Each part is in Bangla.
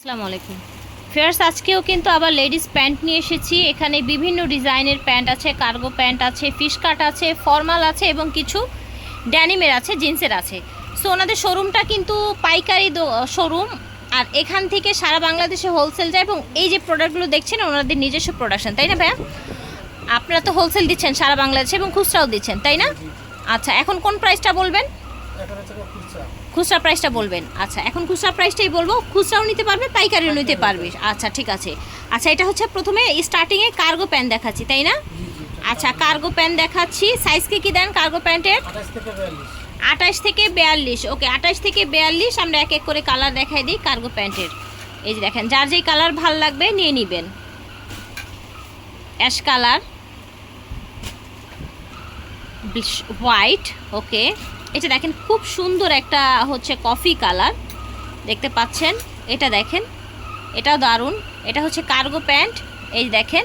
আসসালামু আলাইকুম। ফেয়ার্স, আজকেও কিন্তু আবার লেডিস প্যান্ট নিয়ে এসেছি। এখানে বিভিন্ন ডিজাইনের প্যান্ট আছে, কার্গো প্যান্ট আছে, ফিশ কাট আছে, ফর্মাল আছে এবং কিছু ড্যানিমের আছে, জিন্সের আছে। সো, ওনাদের শোরুমটা কিন্তু পাইকারি শোরুম। আর এখান থেকে সারা বাংলাদেশে হোলসেল যায় এবং এই যে প্রোডাক্টগুলো দেখছেন, ওনাদের নিজস্ব প্রোডাকশন তাই না ভাইয়া? আপনারা তো হোলসেল দিচ্ছেন সারা বাংলাদেশে এবং খুচরাও দিচ্ছেন, তাই না? আচ্ছা এখন কোন প্রাইসটা বলবেন? খুচরা প্রাইসটা বলবেন। আচ্ছা এখন খুচরা প্রাইসটাই বলব। খুচরাও নিতে পারবে পাইকারিও নিতে পারবে। আচ্ছা ঠিক আছে। আচ্ছা এটা হচ্ছে প্রথমে স্টার্টিংয়ে কার্গো প্যান্ট দেখাচ্ছি তাই না? আচ্ছা কার্গো প্যান্ট দেখাচ্ছি। সাইজকে কি দেন কার্গো প্যান্টের আঠাশ থেকে বিয়াল্লিশ। আঠাশ থেকে বিয়াল্লিশ। ওকে আঠাশ থেকে বিয়াল্লিশ। আমরা এক এক করে কালার দেখাই দিই কার্গো প্যান্টের এই যে দেখেন যার যেই কালার ভালো লাগবে নিয়ে নেবেন। Ash colour white okay. এটা দেখেন খুব সুন্দর একটা হচ্ছে কফি কালার। দেখতে পাচ্ছেন? এটা দেখেন এটাও দারুণ। এটা হচ্ছে কার্গো প্যান্ট। এই দেখেন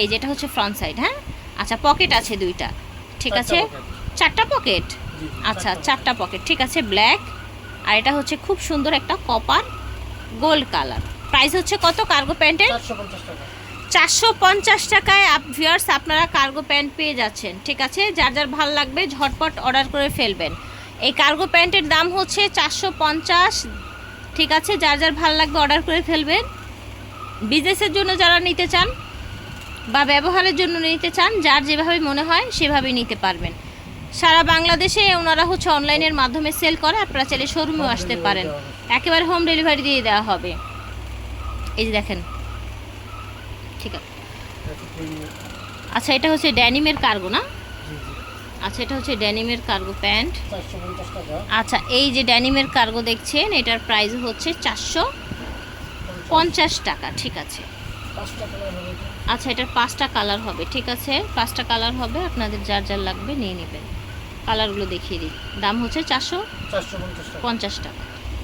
এই যেটা হচ্ছে ফ্রন্ট সাইড হ্যাঁ? আচ্ছা পকেট আছে দুইটা ঠিক আছে? চারটা পকেট? আচ্ছা চারটা পকেট ঠিক আছে ব্ল্যাক। আর এটা হচ্ছে খুব সুন্দর একটা কপার গোল্ড কালার। প্রাইস হচ্ছে কত কার্গো প্যান্টের? চারশো পঞ্চাশ টাকায় আপ ভিউয়ার্স আপনারা কার্গো প্যান্ট পেয়ে যাচ্ছেন, ঠিক আছে? যার যার ভালো লাগবে, ঝটপট অর্ডার করে ফেলবেন। এই কার্গো প্যান্টের দাম হচ্ছে চারশো পঞ্চাশ, ঠিক আছে? যার যার ভালো লাগবে অর্ডার করে ফেলবেন। বিজনেসের জন্য যারা নিতে চান বা ব্যবহারের জন্য নিতে চান, যার যেভাবে মনে হয়, সেভাবেই নিতে পারবেন। সারা বাংলাদেশে ওনারা হচ্ছে অনলাইনের মাধ্যমে সেল করে, আপনারা চাইলে শোরুমেও আসতে পারেন। একেবারে হোম ডেলিভারি দিয়ে দেওয়া হবে। এই যে দেখেন ঠিক আছে। আচ্ছা এটা হচ্ছে ড্যানিমের কার্গো না? আচ্ছা এটা হচ্ছে ড্যানিমের কার্গো প্যান্ট। আচ্ছা এই যে ড্যানিমের কার্গো দেখছেন এটার প্রাইস হচ্ছে চারশো পঞ্চাশ। টাকা ঠিক আছে? আচ্ছা এটার পাঁচটা কালার হবে ঠিক আছে। পাঁচটা কালার হবে আপনাদের যার যার লাগবে নিয়ে নেবেন। কালারগুলো দেখিয়ে দিই। দাম হচ্ছে চারশো পঞ্চাশ টাকা।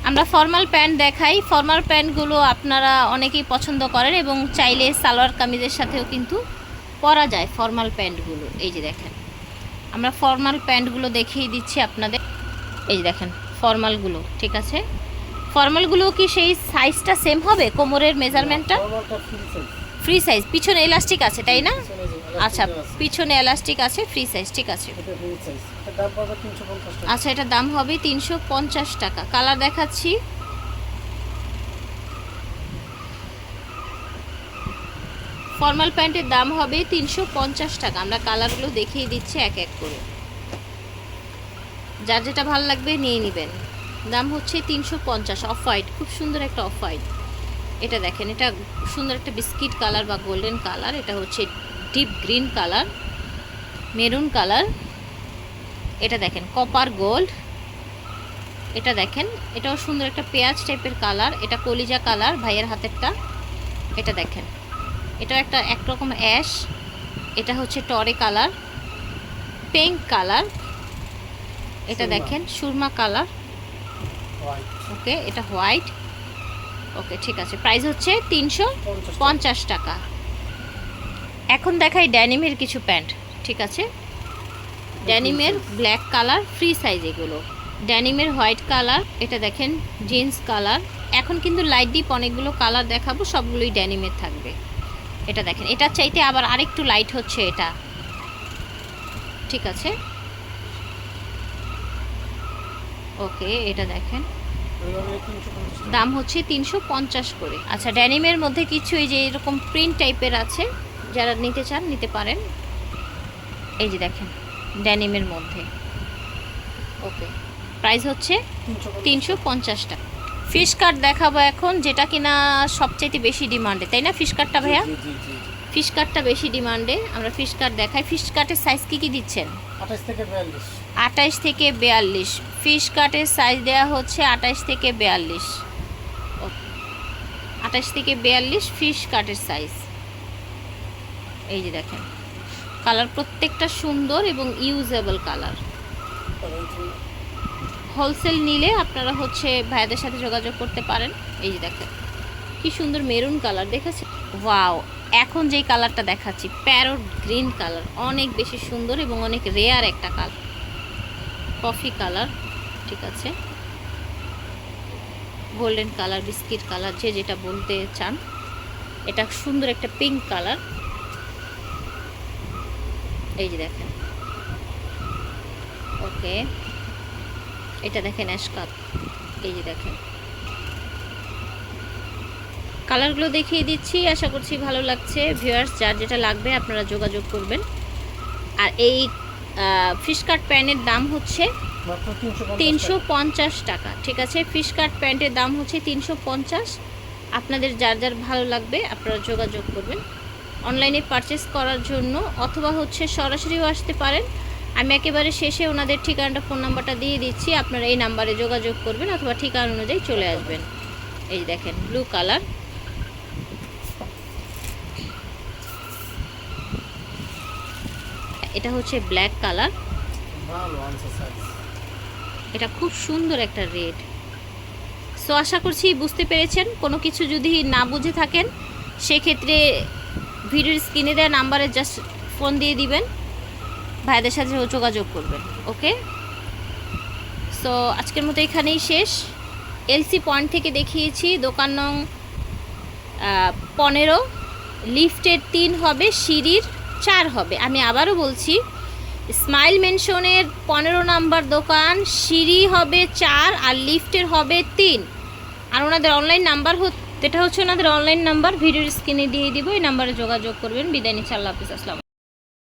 আমরা ফর্মাল প্যান্ট দেখাই। ফর্মাল প্যান্টগুলো আপনারা অনেকেই পছন্দ করেন এবং চাইলে সালোয়ার কামিজের সাথেও কিন্তু পরা যায় ফর্মাল প্যান্টগুলো এই যে দেখেন আমরা ফর্মাল প্যান্টগুলো দেখিয়ে দিচ্ছি আপনাদের। এই যে দেখেন ফর্মালগুলো ঠিক আছে? ফর্মালগুলো কি সেই সাইজটা সেম হবে? কোমরের মেজারমেন্টটা ফ্রি সাইজ পিছনে এলাস্টিক আছে তাই না? আচ্ছা পিছনে এলাস্টিক আছে ফ্রি সাইজ ঠিক আছে। আচ্ছা এটার দাম হবে তিনশো পঞ্চাশ টাকা। কালার দেখাচ্ছি। ফর্মাল প্যান্টের দাম হবে তিনশো পঞ্চাশ টাকা। আমরা কালারগুলো দেখিয়ে দিচ্ছি এক এক করে। যার যেটা ভালো লাগবে নিয়ে নেবেন। দাম হচ্ছে তিনশো পঞ্চাশ অফ হোয়াইট খুব সুন্দর একটা অফ হোয়াইট এটা দেখেন এটা সুন্দর একটা বিস্কিট কালার বা গোল্ডেন কালার এটা হচ্ছে deep green colour maroon colour এটা দেখেন কপার গোল্ড এটা দেখেন এটাও সুন্দর একটা পেঁয়াজ টাইপের কালার এটা কলিজা কালার ভাইয়ের হাতেরটা এটা দেখেন এটাও একটা একরকম অ্যাশ এটা হচ্ছে টরে কালার পিঙ্ক কালার এটা। দেখেন সুরমা কালার ওকে এটা হোয়াইট ওকে ঠিক আছে প্রাইস হচ্ছে তিনশো পঞ্চাশ টাকা। এখন দেখাই ড্যানিমের কিছু প্যান্ট ঠিক আছে? ড্যানিমের ব্ল্যাক কালার ফ্রি সাইজ এগুলো। ড্যানিমের হোয়াইট কালার এটা দেখেন জিন্স কালার। এখন কিন্তু লাইট ডিপ অনেকগুলো কালার দেখাবো সবগুলোই ড্যানিমের থাকবে। এটা দেখেন এটা চাইতে আবার আরেকটু লাইট হচ্ছে এটা। ঠিক আছে? ওকে এটা দেখেন। দাম হচ্ছে তিনশো পঞ্চাশ করে। আচ্ছা ড্যানিমের মধ্যে কিছু এই যে এরকম প্রিন্ট টাইপের আছে যারা নিতে চান নিতে পারেন। এই যে দেখেন ড্যানিমের মধ্যে। ওকে প্রাইস হচ্ছে তিনশো পঞ্চাশ। টাকা। ফিশ কাট দেখাবো এখন যেটা কিনা সবচাইতে বেশি ডিমান্ডে তাই না ফিশ কাটটা ভাইয়া? ফিশ কাটটা বেশি ডিমান্ডে আমরা ফিশ কাট দেখাই। ফিশ কাটের সাইজ কী কী দিচ্ছেন? আঠাশ থেকে বিয়াল্লিশ। আঠাইশ থেকে বিয়াল্লিশ। ফিশ কাটের সাইজ দেওয়া হচ্ছে আঠাইশ থেকে বিয়াল্লিশ। আঠাইশ থেকে বিয়াল্লিশ ফিশ কাটের সাইজ। এই যে দেখেন। কালার প্রত্যেকটা সুন্দর এবং ইউজেবল কালার হোলসেল নিলে আপনারা হচ্ছে ভাইয়াদের সাথে যোগাযোগ করতে পারেন। এই যে দেখেন, কি সুন্দর মেরুন কালার দেখেছে ওয়াও এখন যেই কালারটা দেখাচ্ছি প্যারোট গ্রিন কালার অনেক বেশি সুন্দর এবং অনেক রেয়ার একটা কালার কফি কালার ঠিক আছে? গোল্ডেন কালার বিস্কিট কালার যে যেটা বলতে চান। এটা সুন্দর একটা পিঙ্ক কালার এই যে দেখেন। ওকে এটা দেখেন অ্যাশ কাপ এই যে দেখেন। কালারগুলো দেখিয়ে দিচ্ছি। আশা করছি ভালো লাগছে। ভিউয়ার্স যার যেটা লাগবে আপনারা যোগাযোগ করবেন। আর এই ফিশ কাট প্যান্টের দাম হচ্ছে তিনশো তিনশো পঞ্চাশ টাকা। ঠিক আছে? ফিশ কাট প্যান্টের দাম হচ্ছে তিনশো পঞ্চাশ। আপনাদের যার যার ভালো লাগবে আপনারা যোগাযোগ করবেন। অনলাইনে পারচেস করার জন্য, অথবা হচ্ছে সরাসরিও আসতে পারেন। আমি একেবারে শেষে ওনাদের ঠিকানাটা ফোন নাম্বারটা দিয়ে দিচ্ছি। আপনারা এই নাম্বারে যোগাযোগ করবেন অথবা ঠিকানা অনুযায়ী চলে আসবেন। এই দেখেন ব্লু কালার এটা হচ্ছে ব্ল্যাক কালার এটা খুব সুন্দর একটা রেড সো আশা করছি বুঝতে পেরেছেন। কোনো কিছু যদি না বুঝে থাকেন, সেক্ষেত্রে ভিডিওর স্ক্রিনে দেওয়া নাম্বারে জাস্ট ফোন দিয়ে দিবেন, ভাইদের সাথে যোগাযোগ করবেন ওকে সো আজকের মতো এখানেই শেষ। এলসি পয়েন্ট থেকে দেখিয়েছি, দোকান নং পনেরো। লিফটের তিন হবে, সিঁড়ির চার হবে। আমি আবারও বলছি স্মাইল মেনশনের পনেরো নাম্বার দোকান, সিঁড়ি হবে চার আর লিফটের হবে তিন। আর ওনাদের অনলাইন নাম্বার এটা হচ্ছে ওনাদের অনলাইন নাম্বার ভিডিওর স্ক্রিনে দিয়ে দিব, এই নাম্বারে যোগাযোগ করবেন। বিদায় নিচ্ছি, আল্লাহ হাফিজ, আসসালাম